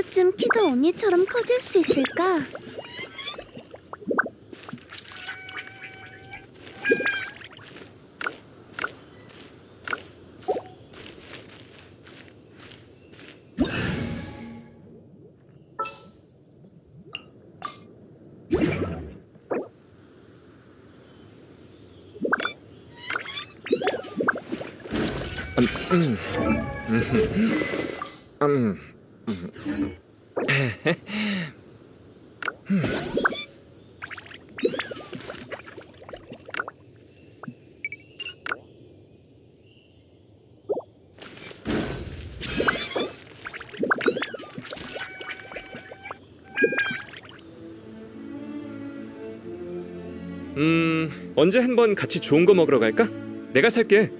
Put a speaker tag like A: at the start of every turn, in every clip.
A: 언제쯤 키가 언니처럼 커질 수 있을까?
B: 음, 언제 한번 같이 좋은 거 먹으러 갈까? 내가 살게.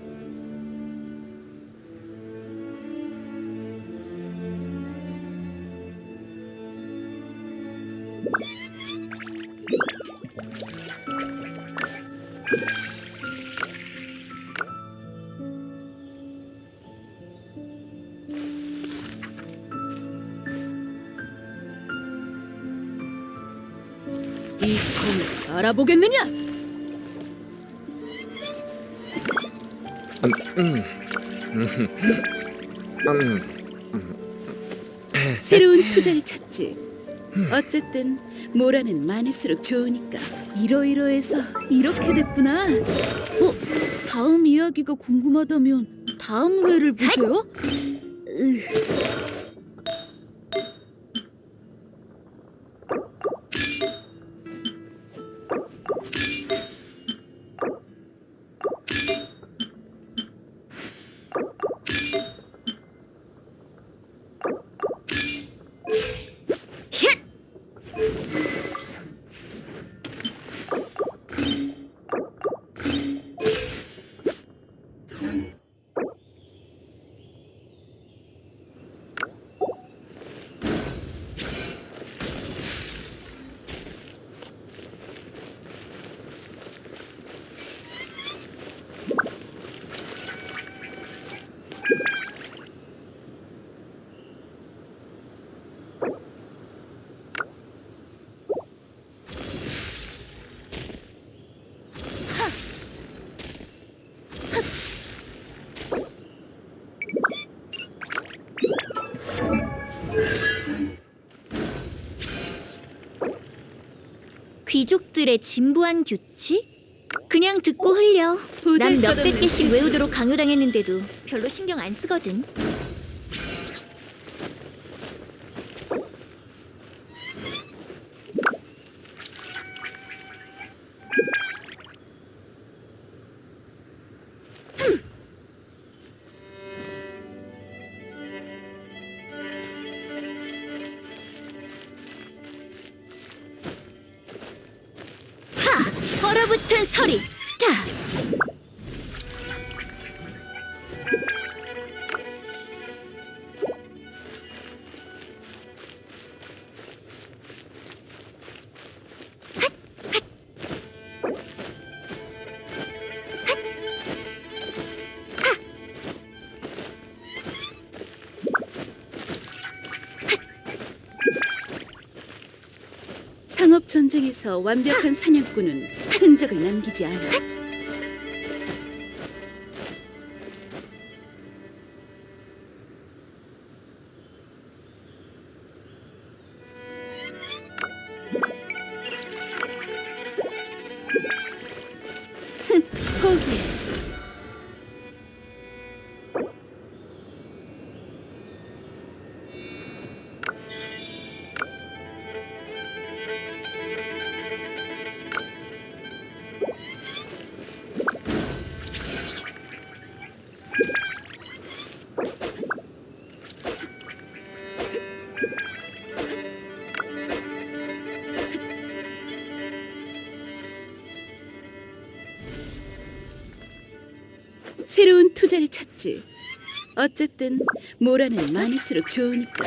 C: 이 검을 알아보겠느냐? 새로운 투자를 찾지. 어쨌든 모라는 많을수록 좋으니까 이러이러해서 이렇게 됐구나. 어? 다음 이야기가 궁금하다면 다음 회를 보세요. 으.
A: 귀족들의 진부한 규칙? 그냥 듣고 흘려. 난 몇백
C: 보잘것없는
A: 개씩. 외우도록 강요당했는데도 별로 신경 안 쓰거든.
C: 전쟁에서 완벽한 사냥꾼은 흔적을 남기지 않아. 찾지. 어쨌든 모라는 많을수록 좋으니까.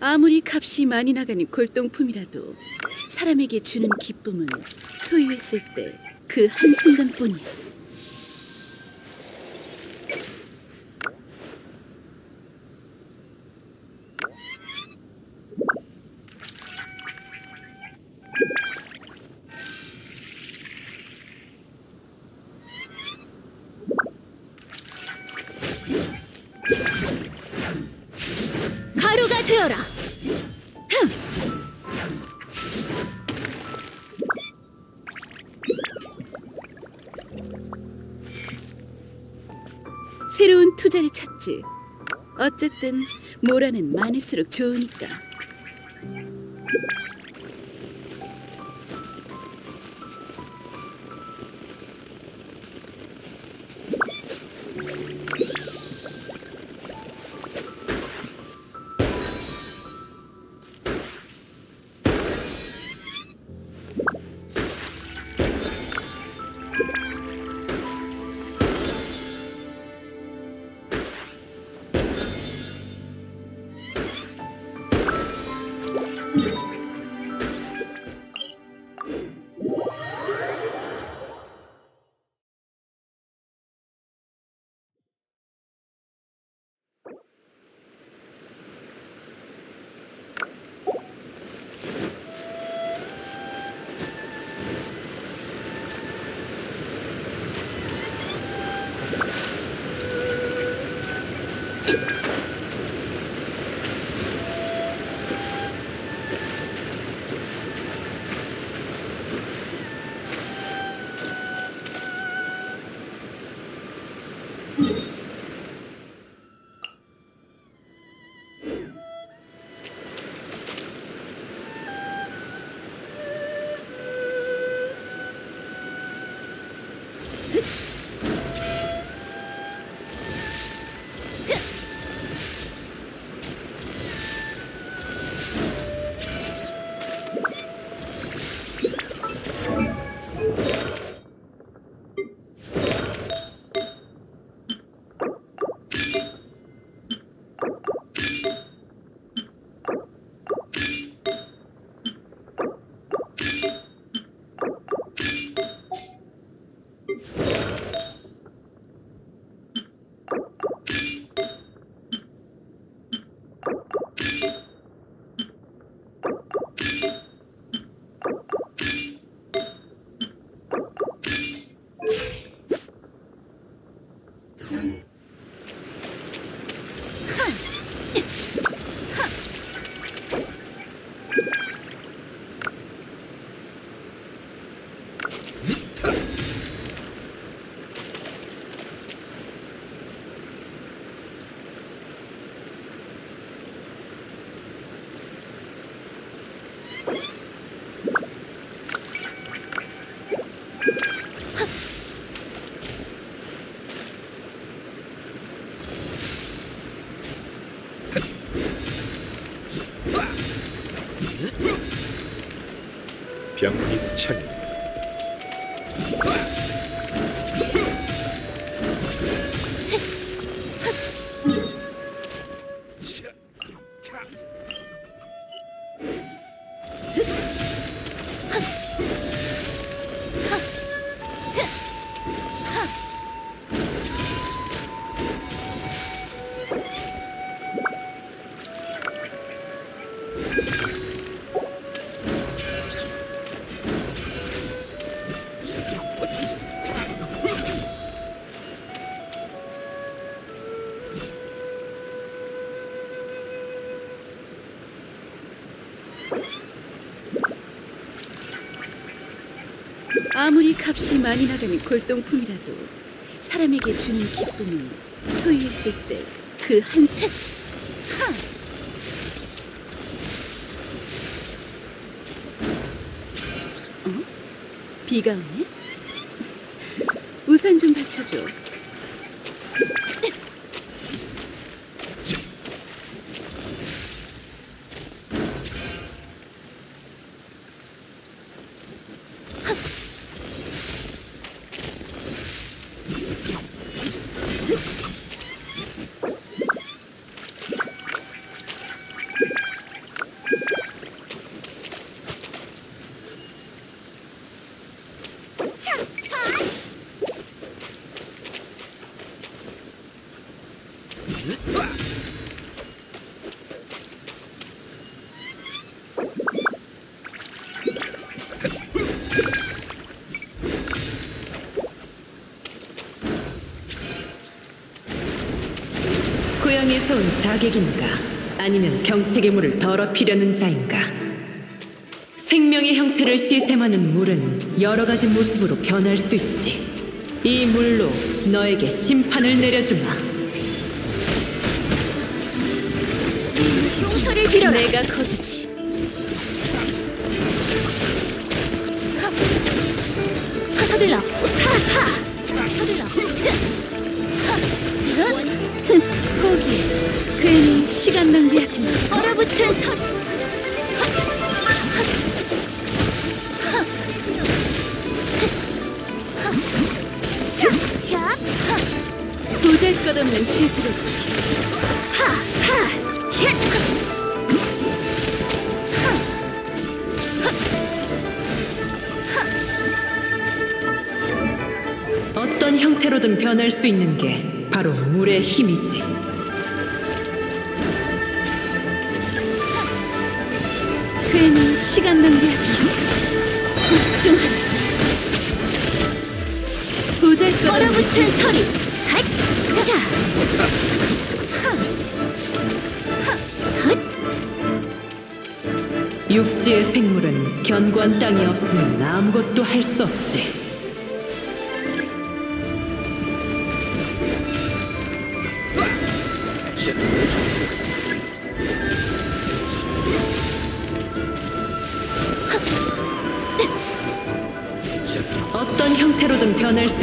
C: 아무리 값이 많이 나가는 골동품이라도 사람에게 주는 기쁨은 소유했을 때 그 한순간뿐이야. 새로운 투자를 찾지. 어쨌든 모라는 많을수록 좋으니까. 아무리 값이 많이 나가는 골동품이라도 사람에게 주는 기쁨은 소유했을 때 그 한. 어? 비가 오네? 우산 좀 받쳐줘.
D: 고향에서 온 자객인가 아니면 경책의 물을 더럽히려는 자인가 생명의 형태를 시샘하는 물은 여러 가지 모습으로 변할 수 있지 이 물로 너에게 심판을 내려주마
A: 용서를 빌어라.
C: 내가 거두지.
A: 서둘러.
C: 시간 낭비하지 마.
A: 얼어붙은 선. 하, 헷.
D: 어떤 형태로든 변할 수 있는 게 바로 물의 힘이지
C: 시간 낭비하지 마. 집중하라. 보잘것없는
A: 얼어붙은. 소리. 핫, 자.
D: 육지의 생물은 견고한 땅이 없으면 아무것도 할 수 없지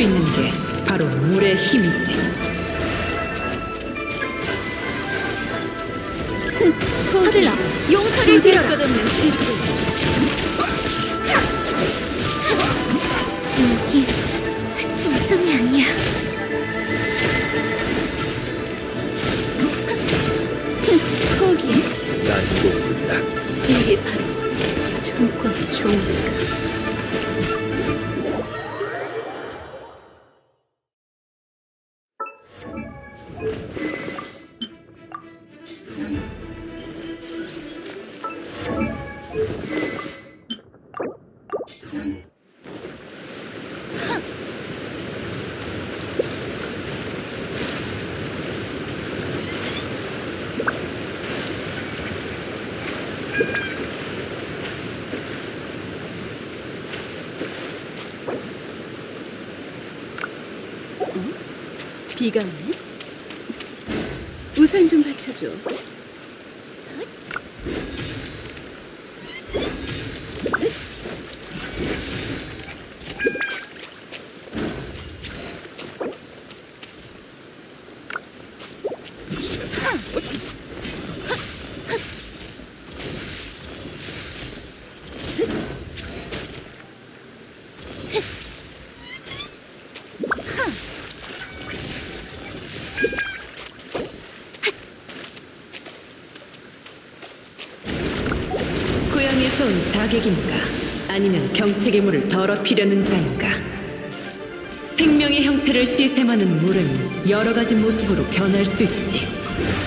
D: 있는 게 바로 물의 힘이지.
A: 서둘러. 용서를 빌어라.
C: 보잘것없는 재주로 비가 오네. 우산 좀 받쳐줘.
D: 고향에서 온 자객인가? 아니면 경책의 물을 더럽히려는 자인가? 생명의 형태를 시샘하는 물은 여러 가지 모습으로 변할 수 있지.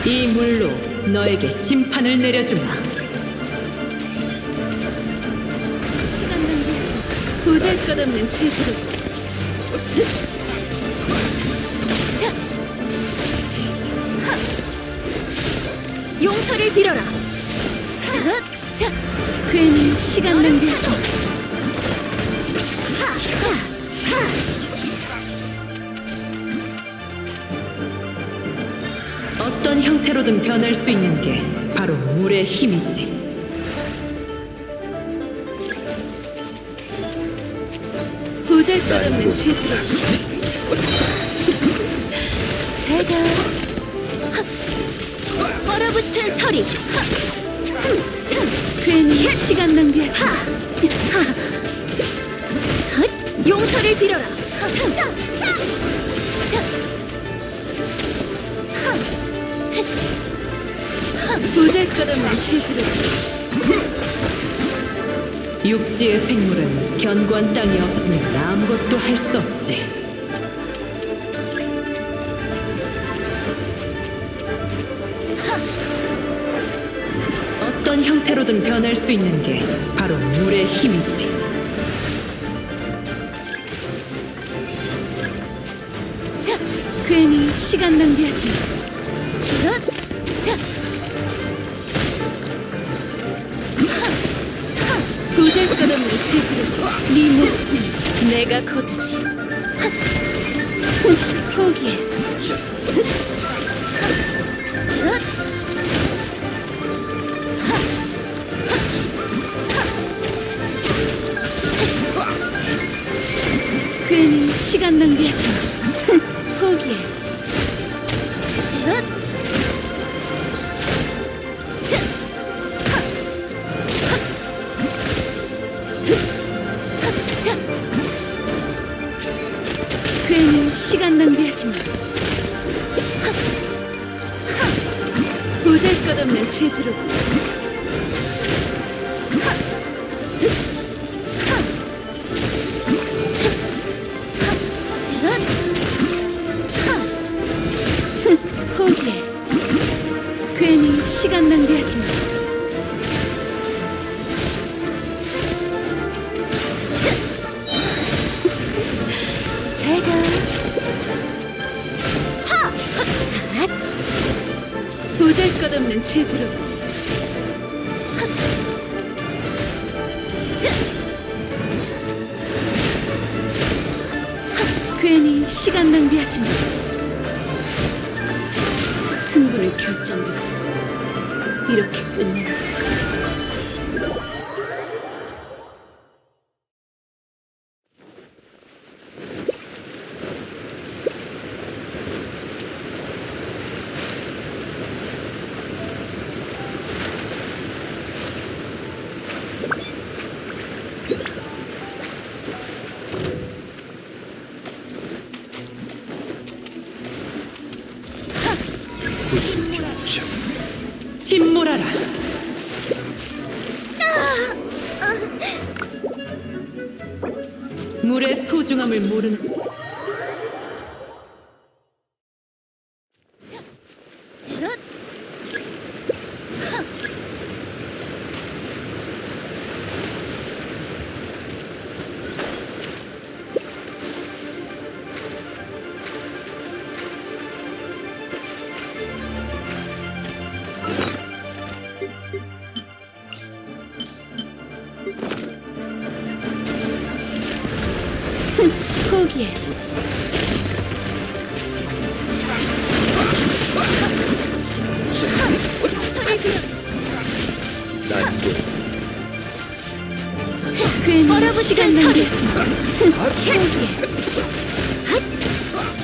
D: 이 물로 너에게 심판을 내려주마.
C: 시간 낭비하지 마. 보잘것없는 재주로.
A: 용서를 빌어라.
C: 자, 괜히 시간 낭비하지 마.
D: 어떤 형태로든 변할 수 있는 게 바로 물의 힘이지
C: 보잘것없는 재주로
A: 제가 얼어붙은 소리.
C: 괜히 시간 낭비하지 마.
A: 헛, 용서를 빌어라.
C: 보잘것없는 재주로
D: 육지의 생물은 견고한 땅이 없으면 아무것도 할 수 없지 형태로든 변할 수 있는 게 바로 물의 힘이지.
C: 자, 괜히 시간 낭비하지 마. 이런, 자. 보잘것없는 체질로 네 목숨 내가 거두지. 포기해. 시간 낭비하지 마. 포기해. 이런. 자. 하. 하. 하. 자. 괜히 시간 낭비하지 마. 보잘것없는 체질로군. 시간 낭비하지 마. 잘 가. 보잘것없는 체질로. 이렇
D: 소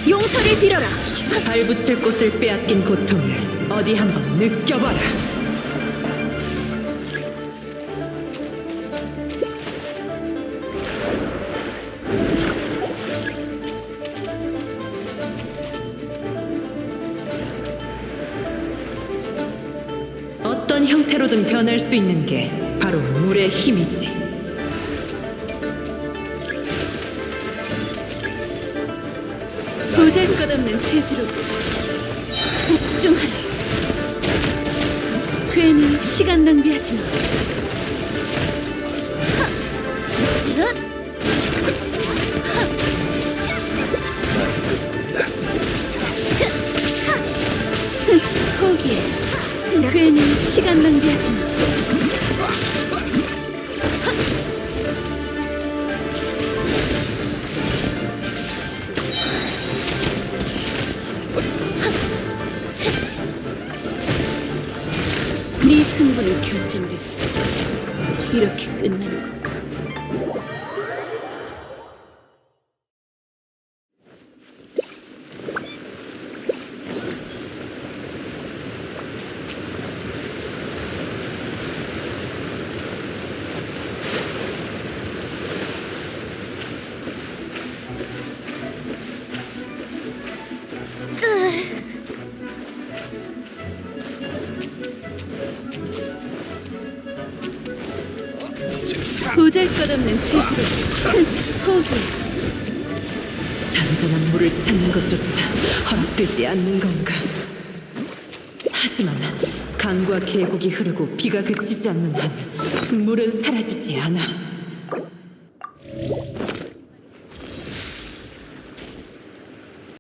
A: 용서를 빌어라.
D: 발붙일 곳을 빼앗긴 고통을 어디 한번 느껴봐라. 어떤 형태로든 변할 수 있는 게 바로 물의 힘이지.
C: 보잘것없는 체질로 복종하라. 괜히 시간 낭비하지 마. 포기해. 괜히 시간 낭비하지 마. 보잘것없는 체질로 포기해.
D: 잔잔한 물을 찾는 것조차 허락되지 않는 건가? 하지만 강과 계곡이 흐르고 비가 그치지 않는 한 물은 사라지지 않아.